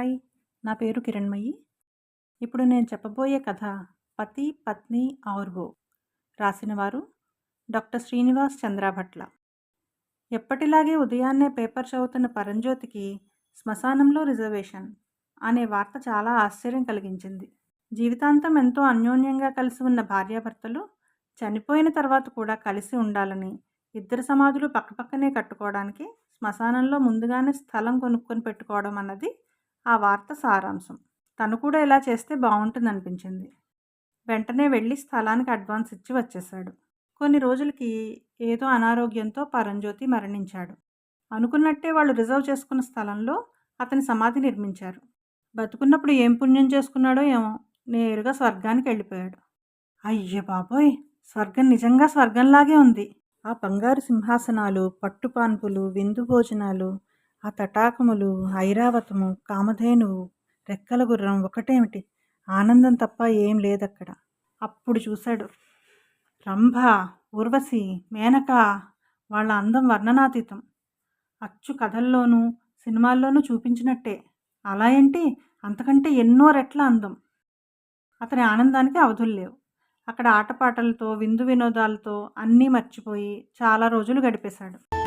Hi నా పేరు కిరణ్మయి ఇప్పుడు నేను చెప్పబోయే కథ పతి పత్ని ఆర్వో రాసినవారు డాక్టర్ శ్రీనివాస్ చంద్రాభట్ల. ఎప్పటిలాగే ఉదయాన్నే పేపర్ చదువుతున్న పరంజ్యోతికి శ్మశానంలో రిజర్వేషన్ అనే వార్త చాలా ఆశ్చర్యం కలిగించింది. జీవితాంతం ఎంతో అన్యోన్యంగా కలిసి ఉన్న భార్యాభర్తలు చనిపోయిన తర్వాత కూడా కలిసి ఉండాలని ఇద్దరు సమాధులు పక్కపక్కనే కట్టుకోవడానికి శ్మశానంలో ముందుగానే స్థలం కొనుక్కొని పెట్టుకోవడం అన్నది ఆ వార్త సారాంశం. తను కూడా ఇలా చేస్తే బాగుంటుందనిపించింది వెంటనే వెళ్ళి స్థలానికి అడ్వాన్స్ ఇచ్చి వచ్చేశాడు. కొన్ని రోజులకి ఏదో అనారోగ్యంతో పరంజ్యోతి మరణించాడు. అనుకున్నట్టే వాళ్ళు రిజర్వ్ చేసుకున్న స్థలంలో అతని సమాధి నిర్మించారు. బతుకున్నప్పుడు ఏం పుణ్యం చేసుకున్నాడో ఏమో నేరుగా స్వర్గానికి వెళ్ళిపోయాడు. అయ్యే బాబోయ్! స్వర్గం నిజంగా స్వర్గంలాగే ఉంది. ఆ బంగారు సింహాసనాలు పట్టుపాన్పులు విందు భోజనాలు ఆ తటాకములు ఐరావతము కామధేనువు రెక్కల గుర్రం ఒకటేమిటి? ఆనందం తప్ప ఏం లేదక్కడ. అప్పుడు చూశాడు. రంభ ఉర్వశి మేనక వాళ్ళ అందం వర్ణనాతీతం. అచ్చు కథల్లోనూ సినిమాల్లోనూ చూపించినట్టే. అలా ఏంటి? అంతకంటే ఎన్నో రెట్ల అందం. అతని ఆనందానికి అవధులు లేవు. అక్కడ ఆటపాటలతో విందు వినోదాలతో అన్నీ మర్చిపోయి చాలా రోజులు గడిపేశాడు.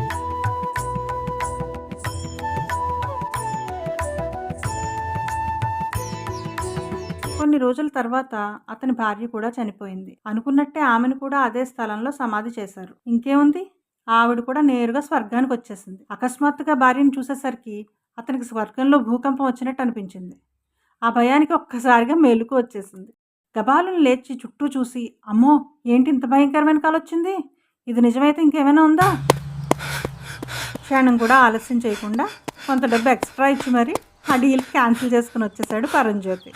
కొన్ని రోజుల తర్వాత అతని భార్య కూడా చనిపోయింది. అనుకున్నట్టే ఆమెను కూడా అదే స్థలంలో సమాధి చేశారు. ఇంకేముంది? ఆవిడ కూడా నేరుగా స్వర్గానికి వచ్చేసింది. అకస్మాత్తుగా భార్యను చూసేసరికి అతనికి స్వర్గంలో భూకంపం వచ్చినట్టు అనిపించింది. ఆ భయానికి ఒక్కసారిగా మేలుకు వచ్చేసింది. గబాలను లేచి చుట్టూ చూసి అమ్మో ఏంటి ఇంత భయంకరమైన కాలొచ్చింది ఇది నిజమైతే ఇంకేమైనా ఉందా? క్షణం కూడా ఆలస్యం చేయకుండా కొంత డబ్బు ఎక్స్ట్రా ఇచ్చి మరి ఆ డీల్ క్యాన్సిల్ చేసుకుని వచ్చేసాడు పరంజ్యోతి.